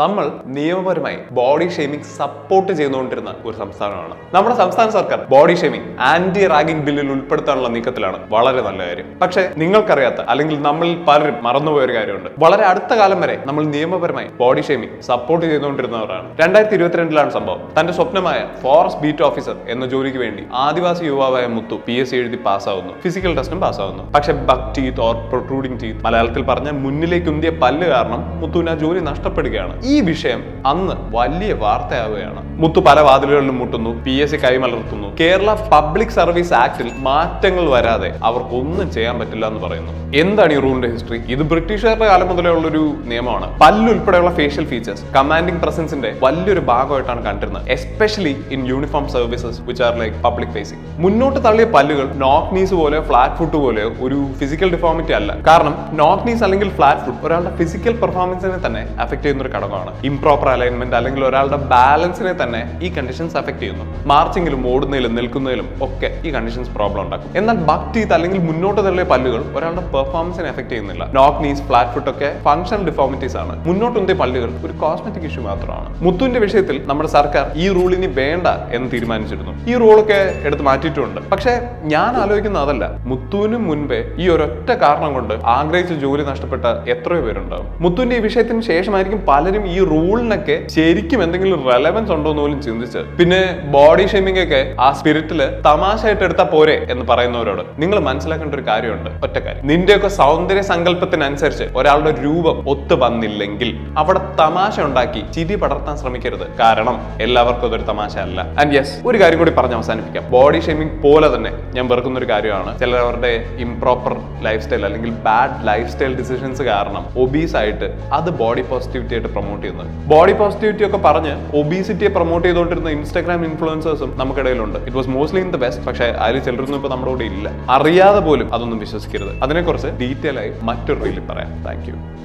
നമ്മൾ നിയമപരമായി body shaming support ചെയ്തുകൊണ്ടിരുന്ന ഒരു സംസ്ഥാനമാണ്. നമ്മുടെ സംസ്ഥാന സർക്കാർ ബോഡി ഷേമിംഗ് ആന്റി റാഗിംഗ് ബില്ലിൽ ഉൾപ്പെടുത്താനുള്ള നീക്കത്തിലാണ്. വളരെ നല്ല കാര്യം. പക്ഷേ നിങ്ങൾക്കറിയാത്ത അല്ലെങ്കിൽ നമ്മളിൽ പലരും മറന്നുപോയ ഒരു കാര്യമുണ്ട്. വളരെ അടുത്ത കാലം വരെ നമ്മൾ നിയമപരമായി ബോഡി ഷേമിംഗ് സപ്പോർട്ട് ചെയ്തുകൊണ്ടിരുന്നവരാണ്. രണ്ടായിരത്തി ഇരുപത്തിരണ്ടിലാണ് സംഭവം. തന്റെ സ്വപ്നമായ ഫോറസ്റ്റ് ബീറ്റ് ഓഫീസർ എന്ന ജോലിക്ക് വേണ്ടി ആദിവാസി യുവാവായ മുത്തു പി എസ് സി എഴുതി പാസ്സാവുന്നു. ഫിസിക്കൽ ടെസ്റ്റും പാസ്സാവുന്നു. പക്ഷേ buck teeth or protruding teeth മലയാളത്തിൽ പറഞ്ഞ മുന്നിലേക്ക് ഉന്തിയ പല്ല് കാരണം മുത്തുവിന് ആ ജോലി നഷ്ടപ്പെടുകയാണ്. ഈ വിഷയം അന്ന് വലിയ വാർത്തയാവുകയാണ്. മുത്തു പല വാതിലുകളിലും മുട്ടുന്നു പി എസ് സി കൈമലർത്തുന്നു. കേരള പബ്ലിക് സർവീസ് ആക്ടിൽ മാറ്റങ്ങൾ വരാതെ അവർക്കൊന്നും ചെയ്യാൻ പറ്റില്ല എന്ന് പറയുന്നു. എന്താണ് ഈ റൂളിന്റെ ഹിസ്റ്ററി ഇത് ബ്രിട്ടീഷുകാരുടെ കാലം മുതലേ ഉള്ളൊരു നിയമമാണ്. പല്ലുൾപ്പെടെയുള്ള ഫേഷ്യൽ ഫീച്ചേഴ്സ് കമാൻഡിംഗ് പ്രസൻസിന്റെ വലിയൊരു ഭാഗമായിട്ടാണ് കണ്ടിരുന്നത് especially in uniform services which are like public facing മുന്നോട്ട് തള്ളിയ പല്ലുകൾ നോക്ക് നീസ് പോലെ ഫ്ലാറ്റ് ഫുട്ട് പോലെ ഒരു ഫിസിക്കൽ ഡിഫോമിറ്റി അല്ല. കാരണം നോക്ക് നീസ് അല്ലെങ്കിൽ ഫ്ലാറ്റ് ഫുട്ട് ഒരാളുടെ ഫിസിക്കൽ പെർഫോമൻസിനെ തന്നെ അഫക്ട് ചെയ്യുന്ന ഒരു ഘടകമാണ്. ഇംപ്രോപ്പർ അലൈൻമെന്റ് അല്ലെങ്കിൽ ഒരാളുടെ ബാലൻസിനെ തന്നെ ഈ കണ്ടീഷൻസ് അഫക്ട് ചെയ്യുന്നു. മാർച്ചിങ്ങിലും ഓടുന്നതിലും നിൽക്കുന്നതിലും ഒക്കെ ഈ കണ്ടീഷൻസ് പ്രോബ്ലം ഉണ്ടാക്കും. എന്നാൽ ബക്ക് ടീത്ത് അല്ലെങ്കിൽ മുന്നോട്ട് തള്ളിയ പല്ലുകൾ ഒരാളുടെ പെർഫോമൻസിനെ എഫക്ട് ചെയ്യുന്നില്ല. നോക്ക് നീസ് ഫ്ലാറ്റ് ഫുട്ട് ഒക്കെ ഫംഗ്ഷണൽ ഡിഫോമിറ്റീസ് ആണ്. മുന്നോട്ടുന്തിയ പല്ലുകൾ ഒരു കോസ്മെറ്റിക് ഇഷ്യൂ മാത്രമാണ്. മുത്തുവിന്റെ വിഷയത്തിൽ നമ്മുടെ സർക്കാർ ഈ റൂൾ ഇനി വേണ്ട എന്ന് തീരുമാനിച്ചിരുന്നു. ഈ റൂളൊക്കെ എടുത്ത് മാറ്റിയിട്ടുണ്ട്. പക്ഷേ ഞാൻ ആലോചിക്കുന്ന അതല്ല. മുത്തുവിന് മുൻപേ ഈ ഒരൊറ്റ കാരണം കൊണ്ട് ആഗ്രഹിച്ച ജോലി നഷ്ടപ്പെട്ട എത്രയോ പേരുണ്ടാവും. മുത്തുവിന്റെ ഈ വിഷയത്തിന് ശേഷമായിരിക്കും പലരും ഈ റൂളിനൊക്കെ ശരിക്കും എന്തെങ്കിലും റെലവൻസ് ഉണ്ടോ എന്ന് പോലും ചിന്തിച്ച്. പിന്നെ ബോഡി ഷേമിംഗ് ഒക്കെ ആ സ്പിരിറ്റിൽ തമാശയായിട്ട് എടുത്താൽ പോരെ എന്ന് പറയുന്നവരോട് നിങ്ങൾ മനസ്സിലാക്കേണ്ട ഒരു കാര്യമുണ്ട്. ഒറ്റ കാര്യം. നിന്റെയൊക്കെ സൗന്ദര്യ സങ്കല്പത്തിനനുസരിച്ച് ഒരാളുടെ രൂപം ഒത്തു വന്നില്ലെങ്കിൽ അവിടെ തമാശ ഉണ്ടാക്കി ചിരി പടർത്താൻ ശ്രമിക്കരുത്. കാരണം എല്ലാവർക്കും അതൊരു തമാശ അല്ല. ആൻഡ് യെസ് ഒരു കാര്യം കൂടി പറഞ്ഞ് അവസാനിപ്പിക്കാം. ബോഡി ഷേമിംഗ് പോലെ തന്നെ ഞാൻ വെറുക്കുന്ന ഒരു കാര്യമാണ്. ചിലവരുടെ ഇംപ്രോപ്പർ ലൈഫ് സ്റ്റൈൽ അല്ലെങ്കിൽ ബാഡ് ലൈഫ് സ്റ്റൈൽ ഡിസിഷൻസ് കാരണം ഒബീസ് ആയിട്ട് അത് ബോഡി പോസിറ്റിവിറ്റി ആയിട്ട് പ്രൊമോട്ട് ചെയ്യുന്നത്. ബോഡി പോസിറ്റിവിറ്റി ഒക്കെ പറഞ്ഞ് ഒബീസിറ്റിയെ പ്രൊമോട്ട് ചെയ്തുകൊണ്ടിരുന്ന ഇൻസ്റ്റാഗ്രാം ഇൻഫ്ലുവൻസേഴ്സും നമുക്കിടയിലുണ്ട്. It was mostly in the best പക്ഷേ അതിൽ ചിലരൊന്നും ഇപ്പോൾ നമ്മുടെ കൂടെ ഇല്ല. അറിയാതെ പോലും അതൊന്നും വിശ്വസിക്കരുത്. അതിനെക്കുറിച്ച് ഡീറ്റെയിൽ ആയി മറ്റൊരു റീലിൽ പറയാം. താങ്ക്